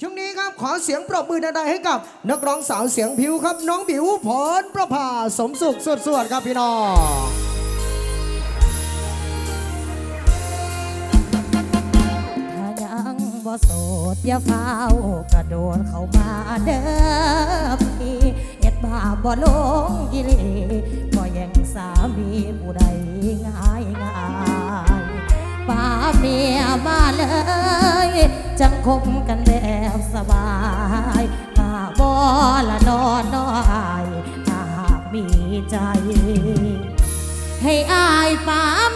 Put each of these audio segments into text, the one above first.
ช่วงนี้ครับขอเสียงปรบมือดังๆให้กับนักร้องสาวเสียงผิวครับ น้องบิวพรประภาสมสุขสวดๆครับพี่น้องถ้ายังบ่โสดอย่าเฝ้ากระโดดเข้ามาเด้อพี่เอ็ดบาบ่ลงกิเลบ่แย่งสามีผู้ใดง่ายง่ายป้าเมียมาเลย จังคมกันแบบสบายถ้าบอละนอนน้อยหากมีใจ ให้อายป้าม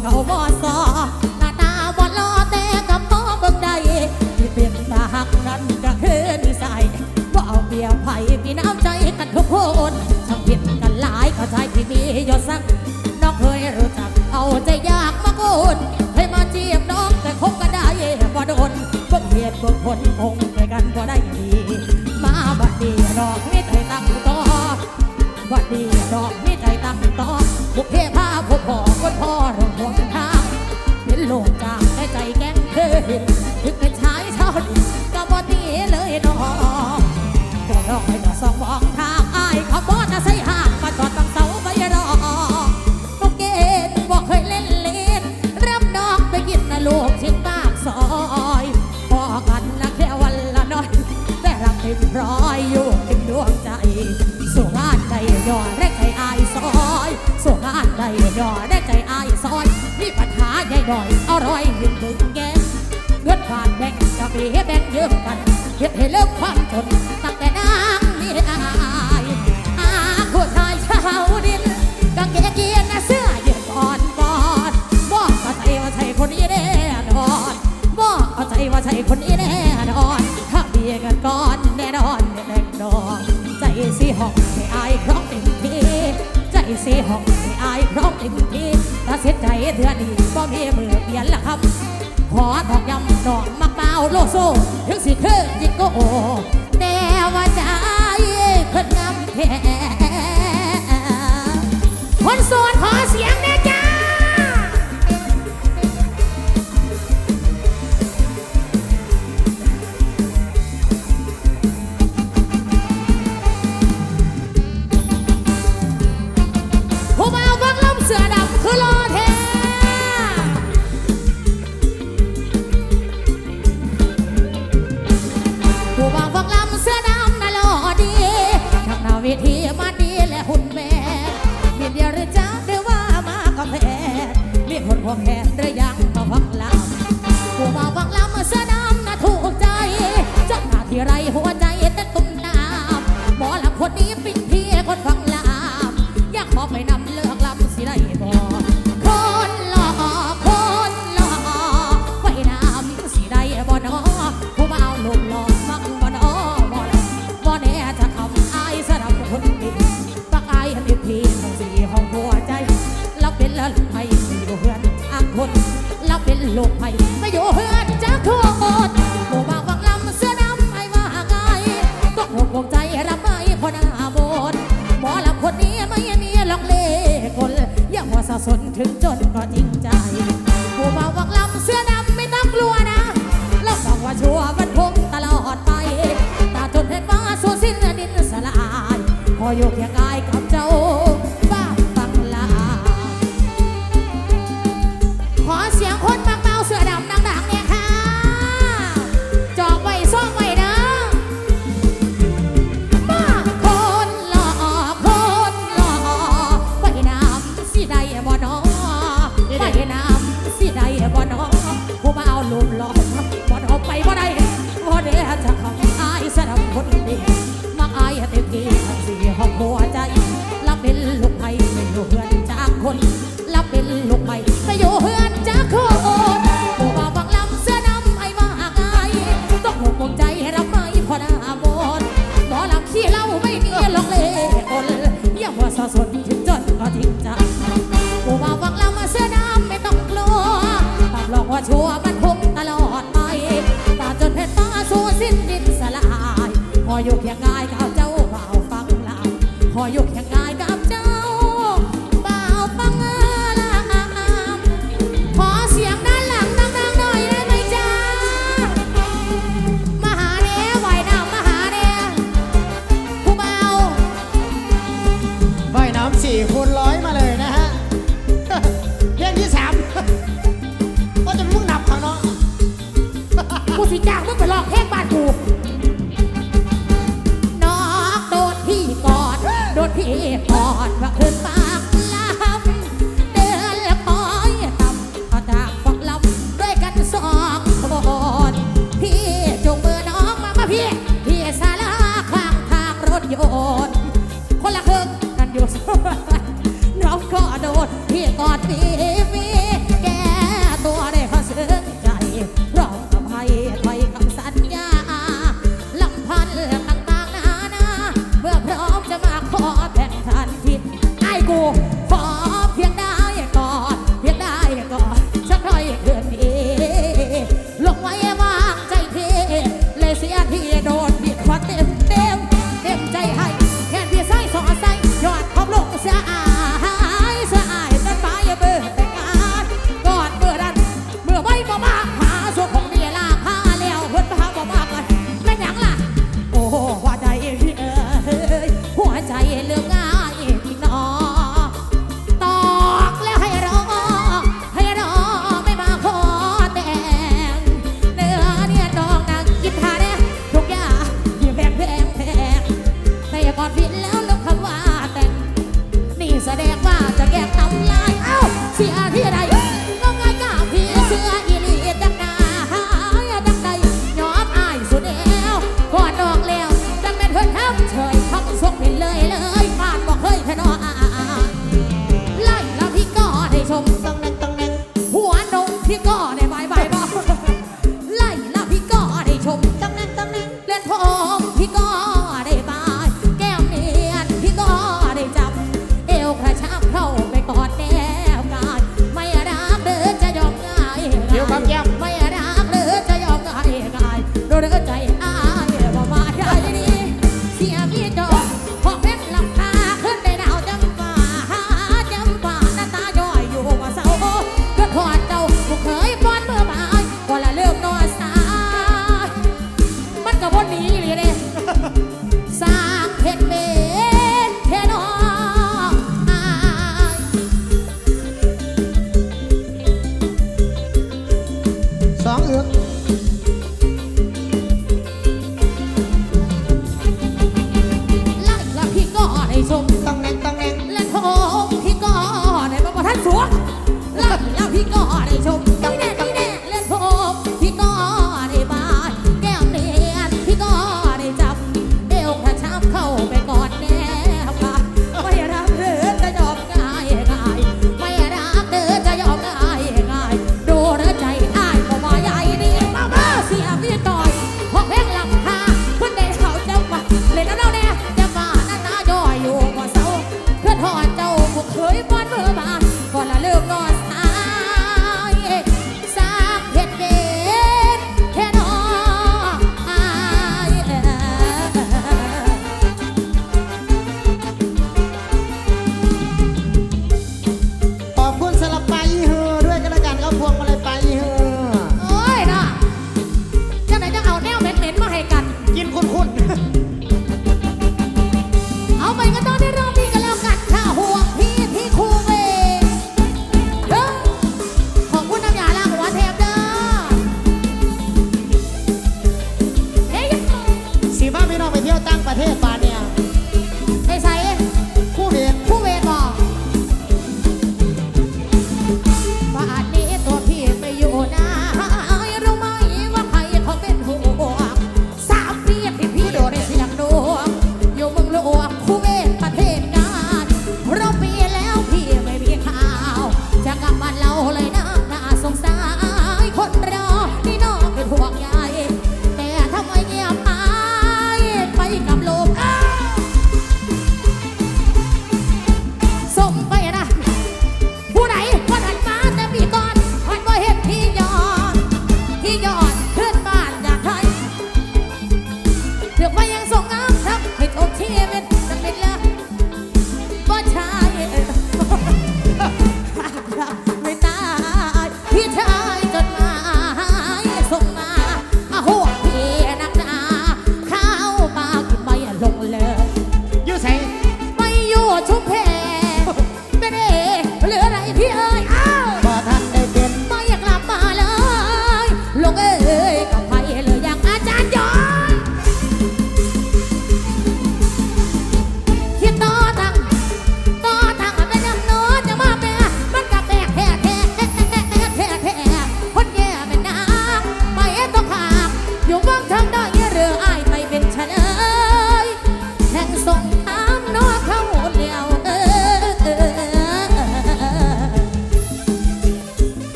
เสื้อยืดตัวเขาบอสอหน้าตาบอลอแต่กับพ่อเบิ่งใดที่เป็นตาหักนั้นก็คือนิสัยบ่เอาเปรียบไผ่มีน้ำใจกันทุกคนช่างผิดกันหลายเข้าใจที่มียศสักน้องเคยรู้จักเอาใจยากมาโกนให้มาจีบน้องแต่คบกันได้บ่โดนเบิ่งเหตุเบิ่งผลคงไปกันบ่ได้ดีมาบัดนี้ดอกมิตรให้ตั้ง ถึงเป็นชายชนก็บ่ตีเลยน้องก็ดอกให้ดอกสองมองทางอายขาบ่จะใส่ห่างมาจอดตั้งเสาไว้รอลูกเกดบอกเคยเล่นเล่นรับน้องไปกินนะลูกชิ้นปากซอยพอกันนะแค่วันละน้อยแต่รักเต็มร้อยอยู่เต็มดวงใจสู่งานใดย่อได้ใจอายซอยสู่งานใดย่อได้ใจอายซอยมีปัญหาใหญ่หน่อยอร้อยหนึ่งถึงแก ที่เฮ็แบ่งยืมกันเฮ็ดให้เลิกความจนตั้งแต่นางมีอายอาผู้ชายชาวดินกางเกงเกียนะเสื้อยืดอ่อนบอนบอกเขาใจว่าใช่คนนี้แน่นอนบอกเขาใจว่าใช่คนนี้แน่นอนถ้าเบียกันก่อนแน่นอนแน่นอนใจสีห้องให้อายพร้อมเต็มที่ใจสีห้องให้อายพร้อมเต็มที่ถ้าเสียใจเถื่อนี้บ่มีมือเปลี่ยนละครับขอทองยำดอกมาาวโลโซถึงสิเธอยิ่งก็โอแต่ว่าใจคนงามแค่คนส่วนขอเสียงแน่ โลกภัยไม่อยู่เฮือนจะโคตรหมู่บานวังลำเสื้อน้ำไม่ว่าไงต้องหกวงใจรับไม่พอน้าบนหมอลำคนนี้ไม่มีหลอกเล่คนอย่าหัวสะสนถึงจนก็จริง จ้างมึงไปลองเพลงบ้านกูนอกโดดพี่กอด โดดพี่กอดว่าคืนบ้า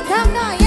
come now.